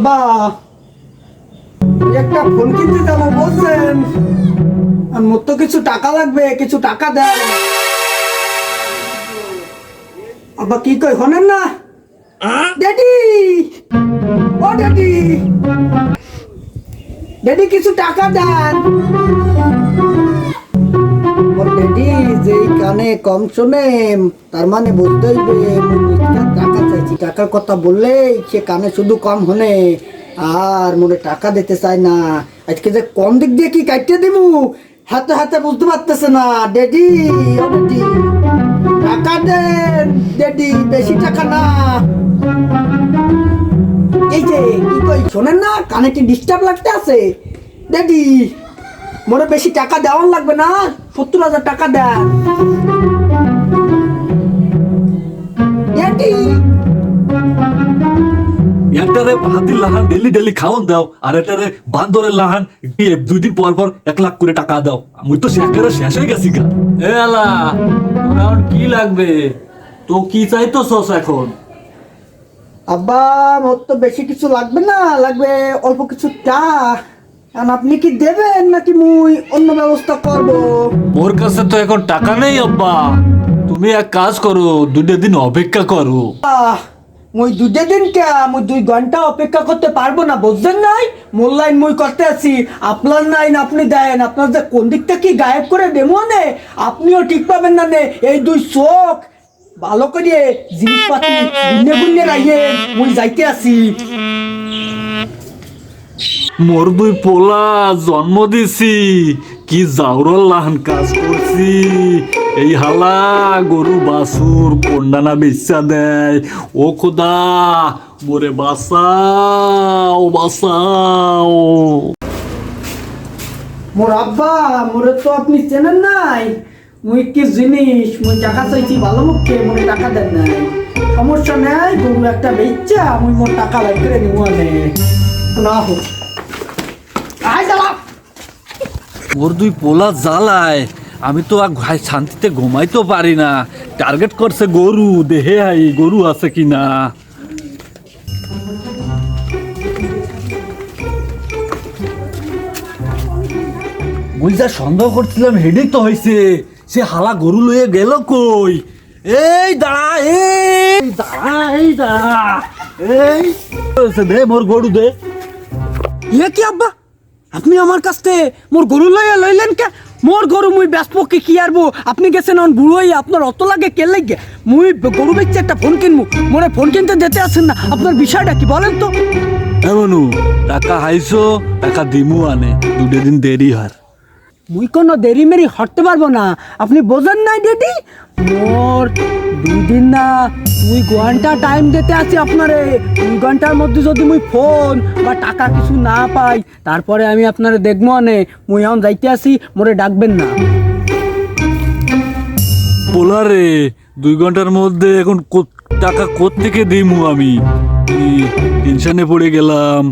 আব্বা একটা ফোন কিনতে যাব বলছেন। মোর তো কিছু টাকা লাগবে কিছু টাকা দেন। আব্বা কি কই শোনেন না? ড্যাডি! ও ড্যাডি! ড্যাডি কিছু টাকা দেন। যেই কানে কম শোনে তার মানে হইবে টাকা চাইছি, টাকার কথা বললে সে কানে শুধু কম হনে আর মনে টাকা দিতে চায় না। আজকে যে কম দিক দিয়ে কি কাটতে দিমু হাতে হাতে বুঝতে পারতেছে না। ড্যাডি টাকা দেন। ড্যাডি বেশি টাকা না। এই যে, কি কই, শোনেন না, কানে কি ডিস্টার্ব লাগতে আছে? ড্যাডি মোরে বেশি টাকা দেওয়ার লাগবে না। সত্তর হাজার টাকা দেন। একটারে হাতির লাহান ডেলি ডেলি খাওয়ান দাও আর এটারে বান্দরের লাহান দুই দিন পর পর এক লাখ করে টাকা দাও। আমি তো শেষের শেষ হয়ে গেছি গা। এ আলা এখন কি লাগবে? তো কি চাইতেছস এখন? আব্বা মোর তো বেশি কিছু লাগবে না লাগবে অল্প কিছু টা এখন আপনি কি দেবেন নাকি মুই অন্য ব্যবস্থা করব? মোর কাছে তো এখন টাকা নেই আব্বা। তুমি এক কাজ করো দুটো দিন অপেক্ষা করো। আহ, মুই দুটো দিন কে? মুই দুই ঘণ্টা অপেক্ষা করতে পারব না বুঝছেন নাই? মোর লাইন মুই করতে আছি। আপনার লাইন আপনি দেন। আপনার যে কোন দিকটা কি গায়েব করে দেবো নে আপনিও ঠিক পাবেন না নে। এই দুই চোখ। ভালো করে জিনিসপাতি গুনে গুনে রাইয়ে মুই যাইতে আছি। মোর দুই পোলা জন্ম দিছি, কি জাউরল লাহান কাজ করছি। এই হালা গরু বাসুর কন্ডানা বেচা দেয়। ও খোদা, মোরে বাসাও বাসাও মোর আব্বা, মোরে তো আপনি চেনেন নাই। মুই কি জিনিস, মুই টাকা চাইছি ভালো মুখে, মোরে টাকা দেন নাই। সমস্যা নাই, গরু একটা বেচ্চা মুই মোর টাকা লাগ করে নিব না হোক আয় দাঁড়া মোর দুই পোলা জ্বালায় আমি তো আর শান্তিতে ঘুমাইতেও পারি না টার্গেট করছে গরু দেহে আই গরু আছে কিনা মুই যা সন্দেহ করছিলাম হেডেই তো হয়েছে সে হালা গরু লইয়ে গেল কই এই দাঁড়া এই দাঁড়া এই দাঁড়া এই দে মোর গরু দে ইয়ে কি আব্বা আপনি আমার কাছ থেকে মোর গরু লইয়া লইলেন কে? মোর গরু মুই ব্যাসপক্ষে কি আরবো? আপনি গেছেন অন বুড়ো হইয়া, আপনার অত লাগে কে লাগে? মুই গরু বেচছে একটা ফোন কিনবো মনে ফোন কিনতে যেতে আসেন না, আপনার বিষয়টা কি বলেন তো? এমনু টাকা হাইছো, টাকা দিমু আনে, দুটো দিন দেরি হয় মুই কোনো দেরি মেরি হটতে পারব না। আপনি বোঝেন নাই ডেডি? মোর দুই দিন না, দুই ঘণ্টা টাইম দিতে আছি আপনারে। দুই ঘণ্টার মধ্যে যদি মুই ফোন বা টাকা কিছু না পাই, তারপরে আমি আপনারে দেখব আনে মুই এখন যাইতে আসি মোরে ডাকবেন না। পোলারে, দুই ঘণ্টার মধ্যে এখন টাকা থেকে দিমু আমি? টেনশনে পড়ে গেলাম।